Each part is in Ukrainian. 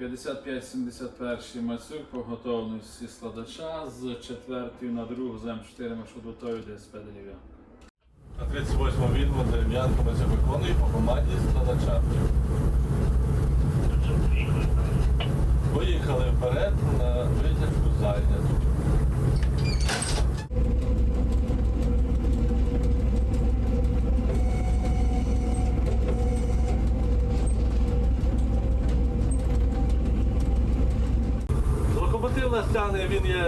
55-71 Мацюк по готовності складача з 4 на 2 зем 4 маршрут готові ДСП дерев'ян. На 38 відьму дерев'янками це виконує по команді складача. Поїхали вперед на витяжку зайняту. Локомотив нас тягне, він є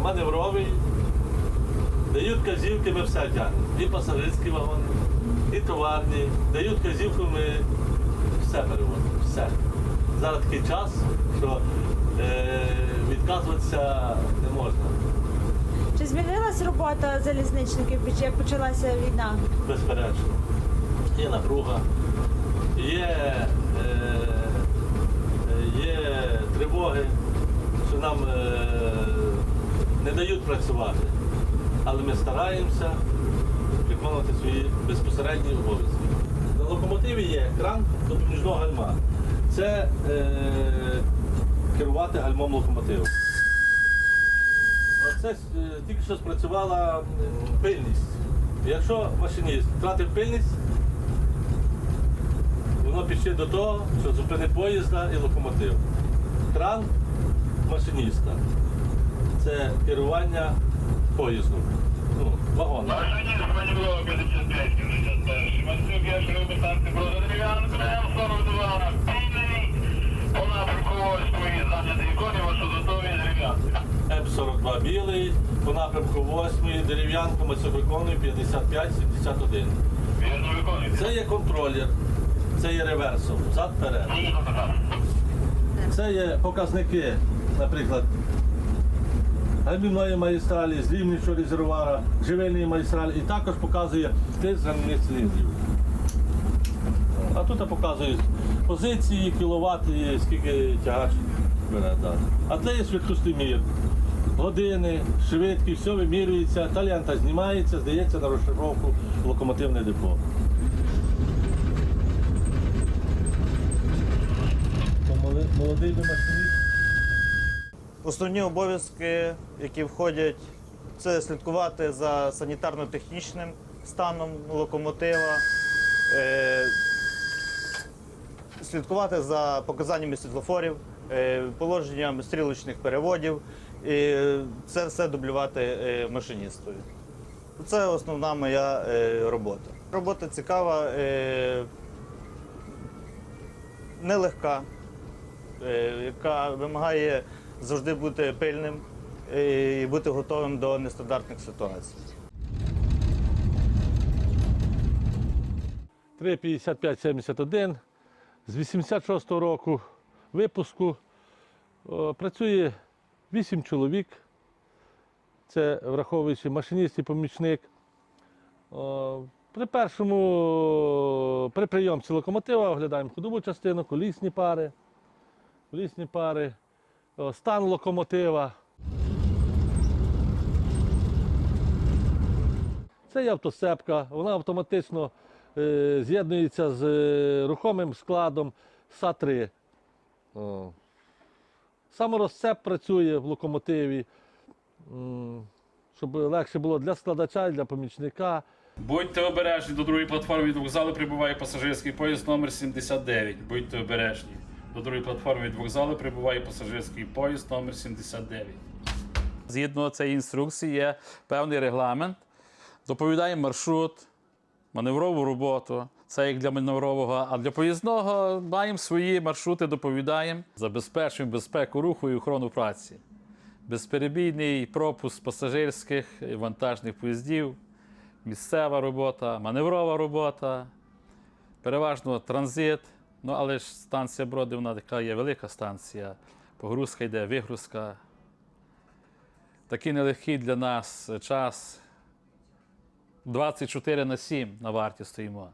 маневровий. Дають казівки, ми все тягнемо. І пасажирські вагони, і товарні. Дають казівку, ми все перевозимо. Все. Зараз такий час, що е, відказуватися не можна. Чи змінилась робота залізничників, як почалася війна? Безперечно. Є напруга, є, е, є тривоги, що нам е, не дають працювати. Але ми стараємося виконувати свої безпосередні обов'язки. На локомотиві є кран допоміжного гальма. Це е, керувати гальмом локомотиву. Оце е, тільки що спрацювала пильність. Якщо машиніст втратив пильність, воно пішло до того, що зупини поїзда і локомотив. Кран машиніста це керування поїздом, ну, вагоном. Машиніст Маніврова 55, 71. Мацюк, я ж робив танки про дерев'янку, М42, Пільний, по напрямку твої зайнятий коні, вашу готові дерев'янки. М42 білий, по напрямку 8 дерев'янка, Мацюк виконує 55-71. Це є контролер, це є реверсом, так. Це є показники, наприклад, гальмівної магістралі, злівничого резервуара, живельної магістралі і також показує тиск гальмівних циліндрів. А тут показують позиції, кіловати, скільки тягач бере. А це є швидкостимір. Години, швидкість, все вимірюється, та лента знімається, здається на розшифровку локомотивне депо. Молодий би машиніст. Основні обов'язки, які входять, це слідкувати за санітарно-технічним станом локомотива, е, слідкувати за показаннями світлофорів, е, положенням стрілочних переводів. І це все дублювати е, машиністові. Це основна моя робота. Робота цікава, нелегка, яка вимагає завжди бути пильним е, і бути готовим до нестандартних ситуацій. 35571 з 86-го року випуску. Працює 8 чоловік. Це враховуючи машиніст і помічник. При першому при прийомці локомотива оглядаємо ходову частину, колісні пари, колісні пари, стан локомотива. Це є автосепка, вона автоматично е, з'єднується з е, рухомим складом СА-3. О. Саморозцеп працює в локомотиві, щоб легше було для складача і для помічника. Будьте обережні, до другої платформи від вокзалу прибуває пасажирський поїзд номер 79. Будьте обережні. До другої платформи від вокзалу прибуває пасажирський поїзд номер 79. Згідно цієї інструкції є певний регламент. Доповідає маршрут, маневрову роботу. Це як для маневрового, а для поїзного маємо свої маршрути, доповідаємо, забезпечуємо безпеку руху і охорону праці. Безперебійний пропуск пасажирських і вантажних поїздів, місцева робота, маневрова робота, переважно транзит. Ну, але ж станція Броди, вона така є велика станція. Погрузка йде, вигрузка. Такий нелегкий для нас час. 24 на 7 на варті стоїмо.